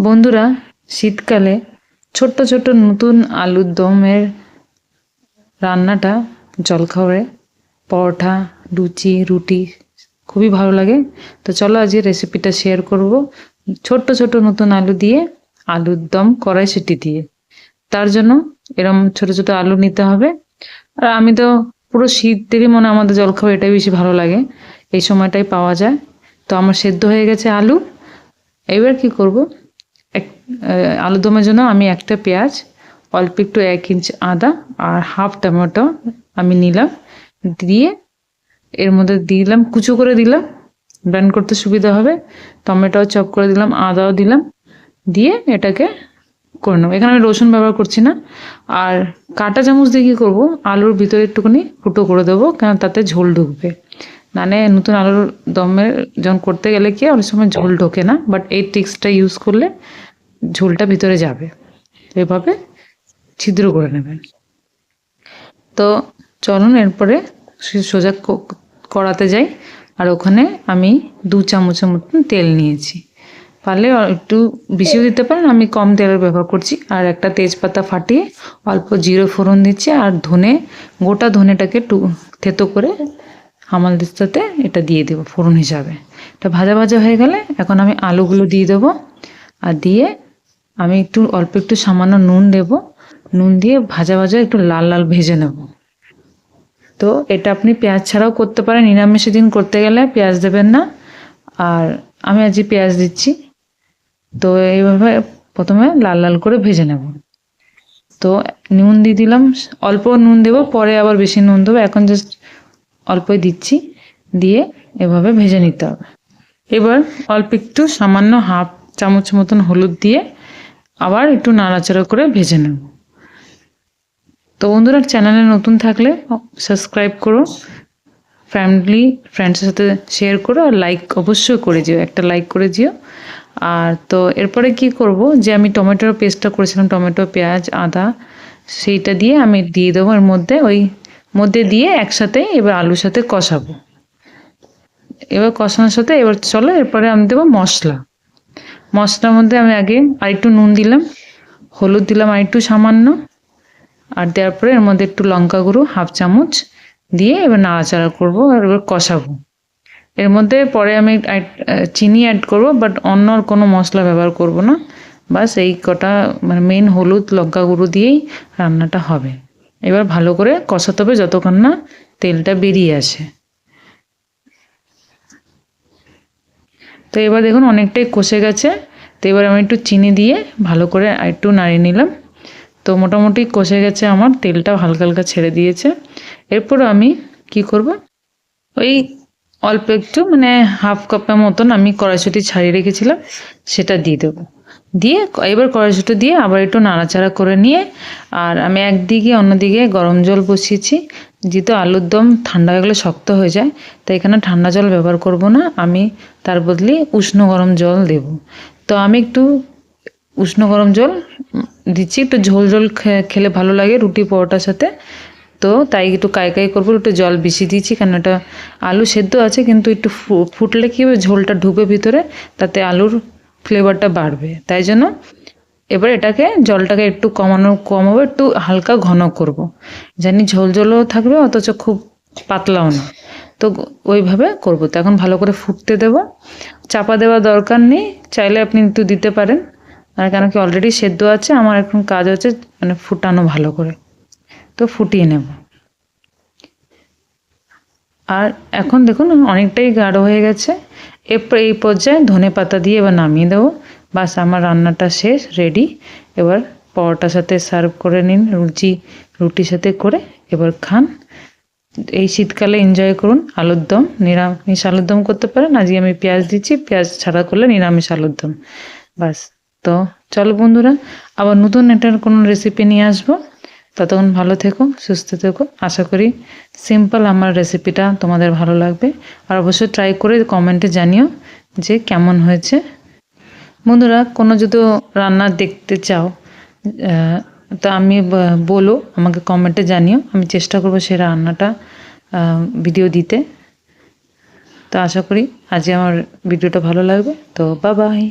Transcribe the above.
বন্ধুরা, শীতকালে ছোট্ট ছোট্ট নতুন আলুর দমের রান্নাটা জলখাবারে পরোটা, লুচি, রুটি খুবই ভালো লাগে। তো চলো আজকে রেসিপিটা শেয়ার করব। ছোট্ট ছোট্ট নতুন আলু দিয়ে আলুর দম কড়াইশুঁটি দিয়ে। তার জন্য এরম ছোট ছোট আলু নিতে হবে। আর আমি তো পুরো শীতেরই মনে আমাদের জলখাবার এটাই বেশি ভালো লাগে। এই সময়টাই পাওয়া যায়। তো আমার সেদ্ধ হয়ে গেছে আলু। এবার কি করব? এক আলুদমের জন্য আমি একটা পেঁয়াজ, অল্প একটু এক ইঞ্চ আদা আর হাফ টমেটো আমি নিলাম। দিয়ে এর মধ্যে দিলাম, কুচো করে দিলাম। ব্লেন্ড করতে সুবিধা হবে। টমেটো চপ করে দিলাম, আদাও দিলাম। দিয়ে এটাকে করে নেব। এখানে আমি রসুন ব্যবহার করছি না। আর কাঁটা চামচ দিয়ে কী করব? আলুর ভিতরে একটুখানি ফুটো করে দেবো কারণ তাতে ঝোল ঢুকবে। মানে নতুন আলুর দমের যখন করতে গেলে কি অনেক সময় ঝোল ঢোকে না বাট এই ট্রিক্সটা ইউজ করলে ঝোলটা ভিতরে যাবে। এভাবে ছিদ্র করে নেবেন। তো চলুন এরপরে সোজা করাতে যাই, আর ওখানে আমি দু চামচের মতন তেল নিয়েছি। পারলে একটু বেশিও দিতে পারেন, আমি কম তেলের ব্যবহার করছি। আর একটা তেজপাতা ফাটিয়ে অল্প জিরো ফোড়ন দিচ্ছি, আর ধনে, গোটা ধনেটাকে টু থেতো করে হামাল দিস্তাতে এটা দিয়ে দেবো ফোড়ন হিসাবে। এটা ভাজা ভাজা হয়ে গেলে এখন আমি আলুগুলো দিয়ে দেবো আর দিয়ে আমি একটু, অল্প একটু সামান্য নুন দেব। নুন দিয়ে ভাজা ভাজা একটু লাল লাল ভেজে নেব। তো এটা আপনি পেঁয়াজ ছাড়াও করতে পারেন নিরামিষের দিন করতে গেলে পেঁয়াজ দেবেন না। আর আমি আজকে পেঁয়াজ দিচ্ছি। তো এইভাবে প্রথমে লাল লাল করে ভেজে নেব। তো নুন দিয়ে দিলাম, অল্প নুন দেবো, পরে আবার বেশি নুন দেবো। এখন জাস্ট অল্পই দিচ্ছি, দিয়ে এভাবে ভেজে নিতে হবে। এবার অল্প একটু সামান্য হাফ চামচ মতন হলুদ দিয়ে আবার একটু নাড়াচাড়া করে ভেজে নেব। তো বন্ধুরা, চ্যানেলে নতুন থাকলে সাবস্ক্রাইব করো, ফ্যামিলি ফ্রেন্ডসের সাথে শেয়ার করো, আর লাইক অবশ্যই করে দিও, একটা লাইক করে দিও। আর তো এরপরে কি করব, যে আমি টমেটোর পেস্টটা করেছিলাম, টমেটো, পেঁয়াজ, আদা, সেইটা দিয়ে আমি দিয়ে দেবো। এর মধ্যে ওই মধ্যে দিয়ে একসাথে এবার আলুর সাথে কষাবো। এবার কষানোর সাথে এবার চলো, এরপরে আমি দেবো মশলা। মশলার মধ্যে আমি আগে আরেকটু নুন দিলাম, হলুদ দিলাম আরেকটু সামান্য, আর দেওয়ার পরে এর মধ্যে একটু লঙ্কা গুঁড়ো হাফ চামচ দিয়ে এবার নাড়াচাড়া করব আর এবার কষাবো। এর মধ্যে পরে আমি চিনি অ্যাড করব বাট অন্য আর কোনো মশলা ব্যবহার করব না। বাস এই কটা মানে মেন হলুদ, লঙ্কা গুঁড়ো দিয়েই রান্নাটা হবে। এবার ভালো করে কষাতে হবে যতক্ষণ না তেলটা বেরিয়ে আসে। তো এবার দেখুন অনেকটাই কষে গেছে। তো এবার আমি একটু চিনি দিয়ে ভালো করে একটু নাড়িয়ে নিলাম। তো মোটামুটি কষে গেছে আমার, তেলটা হালকা হালকা ছেড়ে দিয়েছে। এরপর আমি কি করব? ওই অল্প একটু মানে হাফ কাপের মতন আমি কড়াইশুঁটি ছাড়িয়ে রেখেছিলাম, সেটা দিয়ে দেবো। দিয়ে এবার কড়াইশুঁটি দিয়ে আবার একটু নাড়াচাড়া করে নিয়ে, আর আমি একদিকে অন্যদিকে গরম জল বসিয়েছি, যেহেতু আলুর দম ঠান্ডা হয়ে গেলে শক্ত হয়ে যায়, তাই এখানে ঠান্ডা জল ব্যবহার করব না, আমি তার বদলে উষ্ণ গরম জল দেব। তো আমি একটু উষ্ণ গরম জল দিচ্ছি, একটু ঝোল ঝোল খেলে ভালো লাগে রুটি পরোটার সাথে। তো তাই একটু কাই কাই করব, একটু জল বেশি দিয়েছি কারণ এটা আলু সেদ্ধ আছে, কিন্তু একটু ফুটলে কী হবে, ঝোলটা ঢুকবে ভিতরে, তাতে আলুর ফ্লেভারটা বাড়বে। তাই জন্য এবার এটাকে জলটাকে একটু কমানো, কমাবো, একটু হালকা ঘন করব। জানি ঝোল ঝোলও থাকবে, অথচ খুব পাতলাও না। তো ওইভাবে করব। তো এখন ভালো করে ফুটতে দেব। চাপা দেওয়ার দরকার নেই। চাইলে আপনি একটু দিতে পারেন। আর কেন কি অলরেডি সেদ্ধ আছে, আমার এখন কাজ হচ্ছে মানে ফুটানো ভালো করে। তো ফুটিয়ে নেব। আর এখন দেখুন, অনেকটাই গাঢ় হয়ে গেছে। এরপর এই পর্যায়ে ধনে পাতা দিয়ে এবার নামিয়ে দেবো। বাস আমার রান্নাটা শেষ রেডি এবার পরোটার সাথে সার্ভ করে নিন, রুচি, রুটির সাথে করে এবার খান। এই শীতকালে এনজয় করুন আলুর দম। নিরামিষ আলুর দম করতে পারেন। আজকে আমি পেঁয়াজ দিচ্ছি, পেঁয়াজ ছাড়া করলে নিরামিষ আলুর দম। বাস, তো চলো বন্ধুরা, আবার নতুন এটার কোনো রেসিপি নিয়ে আসব। ততক্ষণ ভালো থেকো, সুস্থ থেকো। আশা করি সিম্পল আমার রেসিপিটা তোমাদের ভালো লাগবে। আর অবশ্যই ট্রাই করে কমেন্টে জানিও যে কেমন হয়েছে। বন্ধুরা, কোনো যদি রান্না দেখতে চাও তা আমি বলো, আমাকে কমেন্টে জানিও। আমি চেষ্টা করব সেই রান্নাটা ভিডিও দিতে। তো আশা করি আজকে আমার ভিডিওটা ভালো লাগবে। তো বা বাই